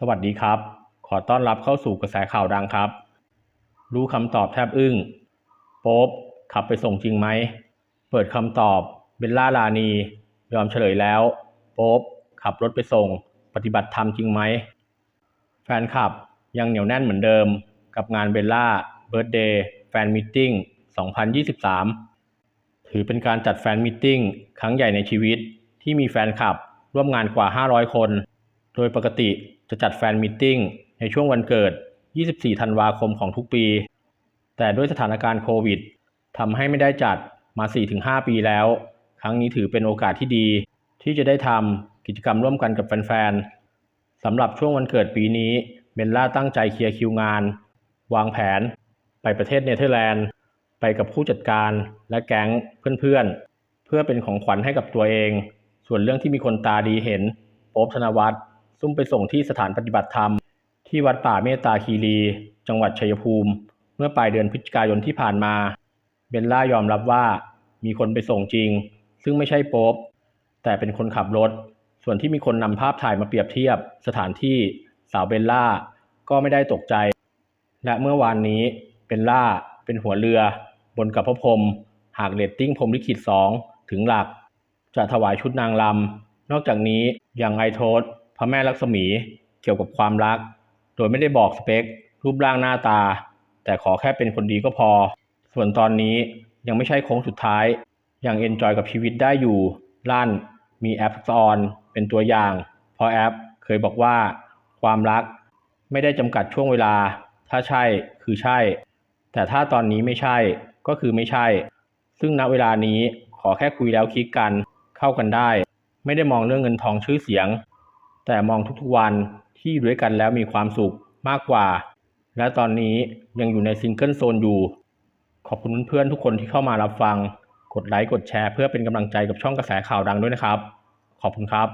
สวัสดีครับ ขอต้อนรับเข้าสู่กระแสข่าวดังครับ รู้คำตอบแทบอึ้ง โป๊บขับไปส่งจริงไหม เปิดคำตอบ เบลล่าลานี ยอมเฉลยแล้ว โป๊บขับรถไปส่ง ปฏิบัติธรรมจริงไหม แฟนคลับยังเหนียวแน่นเหมือนเดิม กับงานเบลล่าเบิร์ d เดย์แฟนมิทติ้ง 2023 ถือเป็นการจัดแฟนมิทติ้งครั้งใหญ่ในชีวิตที่มีแฟนคลับร่วมงานกว่า 500 คน โดยปกติจะจัดแฟนมิทติ้งในช่วงวันเกิด 24 ธันวาคมของทุกปี แต่ด้วยสถานการณ์โควิดทำให้ไม่ได้จัดมา 4-5 ปีแล้ว ครั้งนี้ถือเป็นโอกาสที่ดี ที่จะได้ทำกิจกรรมร่วมกันกับแฟนๆสำหรับช่วงวันเกิดปีนี้เบลล่าตั้งใจเคลียร์คิวงาน วางแผน ไปประเทศเนเธอร์แลนด์ ไปกับผู้จัดการและแก๊งเพื่อนๆเพื่อเป็นของขวัญให้กับตัวเอง ส่วนเรื่องที่มีคนตาดีเห็นโป๊บธนวัฒน์ ซุ่มไปส่งที่สถานปฏิบัติธรรม ที่วัดป่าเมตตาคีรี จังหวัดชัยภูมิ เมื่อปลายเดือนพฤศจิกายนที่ผ่านมา เบลล่ายอมรับว่ามีคนไปส่งจริง ซึ่งไม่ใช่โป๊บแต่เป็นคนขับรถ ส่วนที่มีคนนำภาพถ่ายมาเปรียบเทียบ สถานที่สาวเบลล่าก็ไม่ได้ตกใจ และเมื่อวานนี้เบลล่าเป็นหัวเรือบนกับพระพรมหากเรตติ้งพรมลิขิต2ถึงหลัก จะถวายชุดนางลำนอกจากนี้ยังไอโทษ พระแม่ลักษมีเกี่ยวกับความรัก โดยไม่ได้บอกสเปค รูปร่างหน้าตา แต่ขอแค่เป็นคนดีก็พอ ส่วนตอนนี้ยังไม่ใช่โค้งสุดท้าย ยังเอนจอยกับชีวิตได้อยู่ลั่น มีแอปซอนเป็นตัวอย่าง เพราะแอปเคยบอกว่า ความรักไม่ได้จำกัดช่วงเวลา ถ้าใช่คือใช่ แต่ถ้าตอนนี้ไม่ใช่ก็คือไม่ใช่ ซึ่งณเวลานี้ขอแค่คุยแล้วคลิกกันเข้ากันได้ ไม่ได้มองเรื่องเงินทองชื่อเสียง แต่มองทุกๆวันที่อยู่ด้วยกันแล้วมีความสุขมากกว่า และตอนนี้ยังอยู่ในซิงเกิลโซนอยู่ ขอบคุณเพื่อนๆทุกคนที่เข้ามารับฟัง กดไลค์กดแชร์เพื่อเป็นกำลังใจกับช่องกระแสข่าวดังด้วยนะครับ ขอบคุณครับ